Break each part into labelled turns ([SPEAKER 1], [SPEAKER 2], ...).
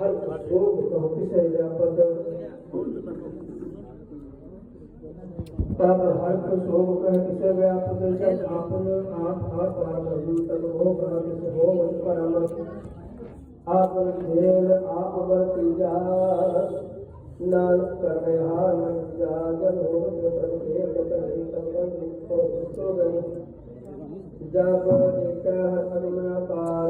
[SPEAKER 1] हर रोग चौंतीस व्यापक तब हर शोक कह किसे व्यापक जब आपन आप हर परामर तब हो कह किसे हो मन परामर आपन खेल आप बर तीजा नान करने हार मन जागन हो जब खेल करने तब मन को सुसो गए जब एक हर अनुना पार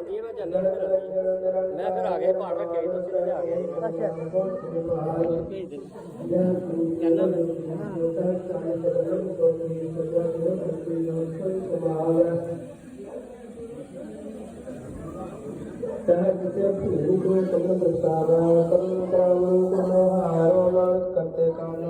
[SPEAKER 1] आपन आप ये पड़ जा जय मंगल सुख सुख बदल जा कर जा कहो क्या होता ਆਂਦੀ ਮੈਂ ਜੰਗਲ ਫਿਰ ਮੈਂ ਫਿਰ ਆ ਗਿਆ ਪਹਾੜ ਰੱਖਿਆ ਸੀ ਤੁਸੀਂ ਆ ਗਏ ਭੇਜ ਦੇ करते कामना है तुम्हारे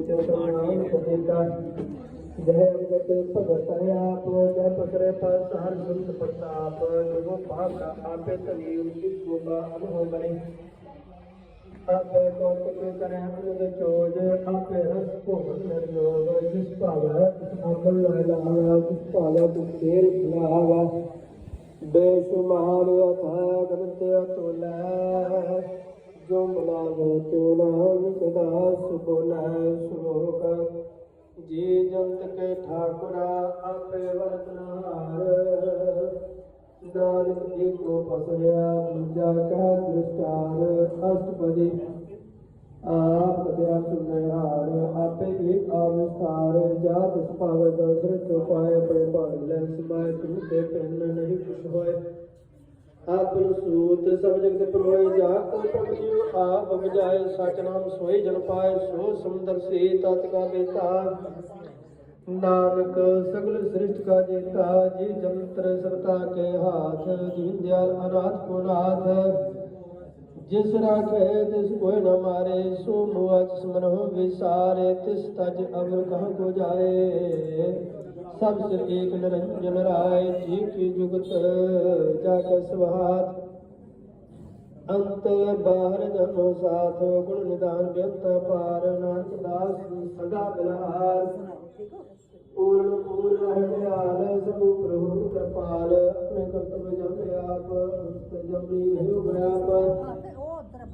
[SPEAKER 1] चेतनाम सदेता जय अवगत भगतया जय पकड़े पर सहर सुंद प्रताप जो पाप आपे तनी उचित गोपा अनुभव बने आपे कौतुक करें अमृत चोज आपे रस को हसर योग जिस पावा आपल लावा जिस पावा तुम तेल खिलावा बेसुमार अथा गमते अतुला ਗਨਤੇ ਅਤੁਲੈ ਜੋ ਸਦਾ ਸੁਬੋਲੇ ਸ਼ਲੋਕ। ਜੀ ਜੰਤ ਕੇ ਠਾਕੁਰਾ ਆਪੇ ਵਰਤਨਹਾਰ ਨਾਨਕ ਜੀ ਕੋ ਪਸਰਿਆ ਦੂਜਾ ਕਾ ਦ੍ਰਿਸ਼ਟਾਰ। ਅਸ਼ਟਪਦੀ ਆਪ ਕਦਿਆ ਸੁਨਿਹਾਰ ਆਪੇ ਏਕ ਆਵਿਸਥਾਰ ਜਾਤ ਸੁਭਾਵ ਦਰਸ਼ਨ ਚੋਪਾਏ, ਆਪਣੇ ਭਾਗ ਲੈ ਸਮਾਏ, ਤੂ ਤੇ ਪੈਨ ਨਹੀਂ ਕੁਛ ਹੋਏ। ਆਪਨ ਸੂਤ ਸਭ ਜਗਤ ਪਰੋਏ ਜਾ ਕੋ ਪ੍ਰਭ ਜੀਉ ਆਪ ਬਜਾਏ ਸਚ ਨਾਮ ਸੋਈ ਜਨ ਪਾਏ, ਸੋ ਸੁੰਦਰ ਸੇ ਤਤ ਕਾ ਬੇਤਾ ਨਾਨਕ ਸਗਲ ਸ੍ਰਿਸ਼ਟ ਕਾ ਜੇਤਾ ਜੀ ਜੰਤਰ ਸਰਤਾ ਕੇ ਹਾਥ ਦੀਨ ਦਿਆਲ ਅਨਾਥ ਕੋ ਨਾਥ। ਜਿਸ ਰਾਖੇ, ਤਿਸ ਕੋਈ ਨ ਮਾਰੇ, ਸੋ ਮੁਆ ਜਿਸ ਮਨਹੁ ਵਿਸਾਰੇ ਤਿਸ ਤਜ ਅਵਰ ਕਹ ਕੋ ਜਾਏ। सब सिर एक निरंजन राय जी की जुगत जाकर स्वहात अंत बाहर जनो साथ गुण निदान व्यंत पार नानक दास सदा बिलास। पूर्ण पूर्ण रहने आल प्रभु कृपाल, अपने कर्तव्य जमे आप जमी है उभयाप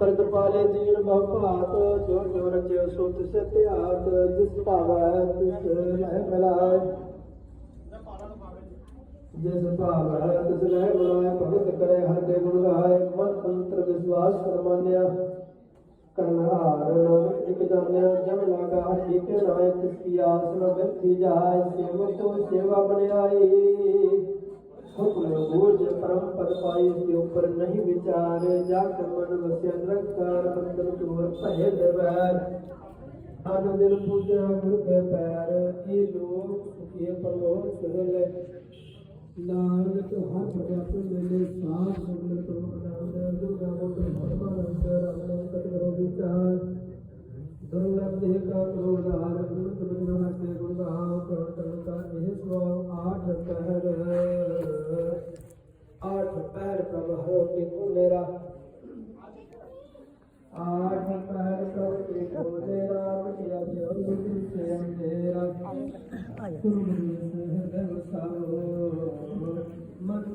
[SPEAKER 1] परत पाले दीन भवपात जो जो रचे सुत से जिस पावत तिस रह मिलाए। जैसा भरत जय बुलाय भगत करे हर के गुण गाय मन मंत्र विश्वास परमान्य करनारण एक जान्य जम लागा एक नाय तिसकी आसन व्यक्ति जाय सेव तो सेवा बनाई हुक्म भोज परम पद पाई इसके ऊपर नहीं विचार जाकर मन वस्य निरंकार बंधन तुवर पहे दरबार अन दिल पूजा गुरु के पैर ये लोग ये परलोक सुहेल लाल तो हर प्रकार मेले साथ सकल तो नाम देव दुर्गा वो तो परमानंद रामने कटकरो विचार। दुर्लभ देह का क्रोध हार गुण बिग्रह के गुण भाव करण करण का यह स्वभाव आठ पैर आठ पैर प्रभ हरो के को मेरा। आठ पैर प्रभ के को मेरा। बिटिया से अंधेरा।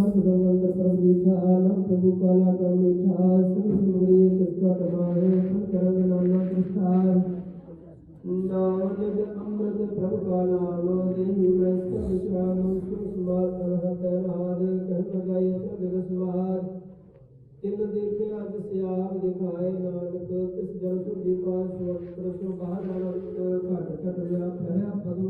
[SPEAKER 1] सर्वगंगंत्र परम देखा आलम प्रभु काला का मीठा सर्व सुमरिय सस्का टमारे फल करंग नाना प्रसार नानद अमृत प्रभु काला नो देहि मैं सब विश्राम सुख सुमार तरह तैनाद कहन जाय सब दिवस वार तिन देखे अज श्याम दिखाए नानक तिस जन सुदीपा सुवत्र सुभाग अनंत घट घट व्याप है भगवान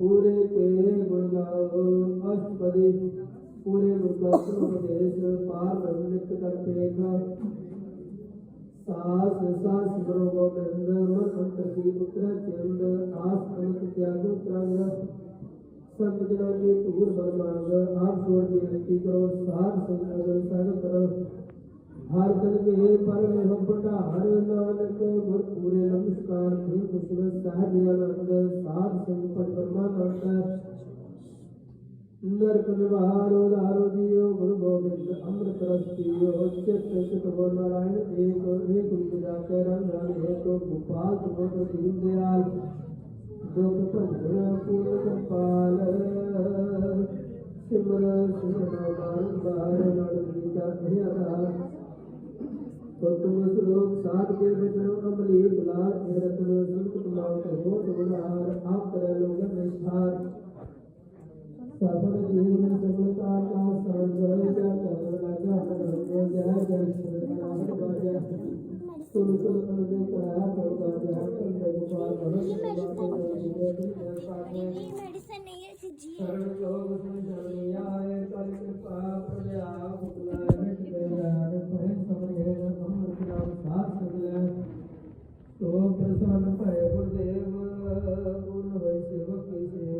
[SPEAKER 1] पूरे के गुणगाओ अष्टपदी। पूरे गुणगादेश पार ब्रह्मनित कर पेखा। सास सास गुरु गोविंद मन अंतर की पुत्र चंद, आस अनंत त्याग त्याग सब जनों की टूर बलमांग आप छोड़ की विनती करो साग संसागर सागर करो। हर तन के परम हम पटा हर नानक गुर पूरे नमस्कार भी कुशल सहज ਨਰਕ ਨਿਵਾਰੋ ਧਾਰੋ ਜੀਓ, ਗੁਰੂ ਗੋਬਿੰਦ ਅੰਮ੍ਰਿਤ ਰਸ ਪੀਓ। ਚਿਤ ਚਿਤ ਹੋ ਨਾਰਾਇਣ, ਏਕ ਏ ਗੁਰੂ ਜਾ ਕੇ ਰੰਗ ਰੰਗ ਹੈ ਤੋ ਗੋਪਾਲ ਤੋ ਤੋ ਦੀਨ ਦਿਆਲ। ਦੁਖ ਭੰਜਨ ਪੂਰ ਕੰਪਾਲ ਸਿਮਰ ਸਿਮਰ ਬਾਰ ਬਾਰ ਨਰ ਗੀਤਾ ਹੈ ਅਕਾਲ ਤੁਮ ਸਲੋਕ ਸਾਧ ਕੇ ਬਚਨ ਅਮਲੀ ਬਲਾ ਰਤਨ ਸੁਖ ਤੁਮਾਉ ਹੋ ਤੁਮਾਰ ਆਪ ਕਰੇ ਲੋਗ ਨਿਰਭਾਰ सफल जीवन सफलता का सर्वय का करुणा का सर्वो जय जय श्री सुन सुन करदे करा करता जय कर भगवान भगवान मेडिसिन नहीं है जी सर्व लोग संजय आए कर कृपा प्रजा उपला मिट गया पहन समझे हम उपला साथ सगले तो प्रसन्न भय गुरुदेव गुण वैसे वकील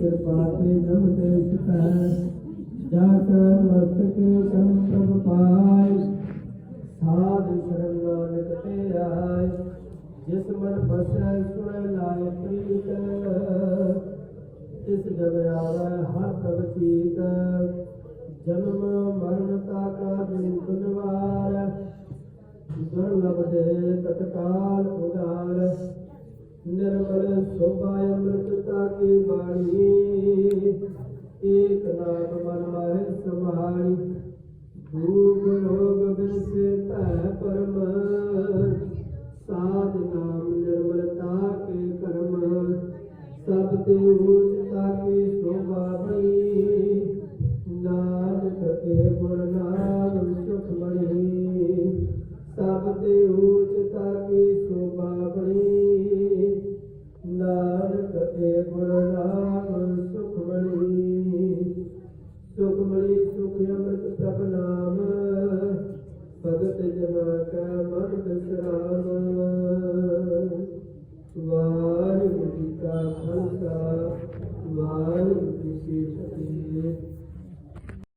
[SPEAKER 1] ਕਿਰਪਾ ਤੇ ਜਮ ਤੇ ਸਿਤੈ ਜਾ ਕੈ ਮਸਤਕ ਸੰਤਪ ਸਾਧ ਸ਼ਰਨ ਨਾਨਕ ਤੇ ਆਇ ਜਿਸ ਮਨ ਬਸੈ ਸੁਣੈ ਲਾਇ ਪ੍ਰੀਤ। ਤਿਸ ਜਨ ਆਵੈ ਹਰ ਪ੍ਰਭ ਚੀਤ। ਜਨਮ ਮਰਨ ਤਾ ਕਾ ਬਿੰਦ ਨਿਵਾਰ ਦੁਰਲਭ ਦੇ ਤਤਕਾਲ ਉਦਾਰ ਨਿਰਮਲ ਸੋਭਾ ਅੰਮ੍ਰਿਤਤਾ ਕੀ ਬਾਣੀ। ਏਕ ਨਾਮ ਮਨ ਮਾਹਿ ਸਮਾਣੀ ਭੂਖ ਰੋਗ ਬਿਨਸੇ ਭੈ ਪਰਮ, ਸਾਧ ਨਾਮ ਨਿਰਮਲਤਾ ਕੇ ਕਰਮ, ਸਭ ਤੇ ਉਚਤਾ ਕੀ ਸ਼ੋਭਾ ਬਣੀ, ਨਾਨਕ ਕੇ ਗੁਣ ਨਾਮ ਸੁਖ ਮਣੀ ਸਭ ਤੇ ਉਚਤਾ ਕੀ ਸ਼ੋਭਾ ਬਣੀ, ਨਾਨਕ ਕੇ ਗੁਣ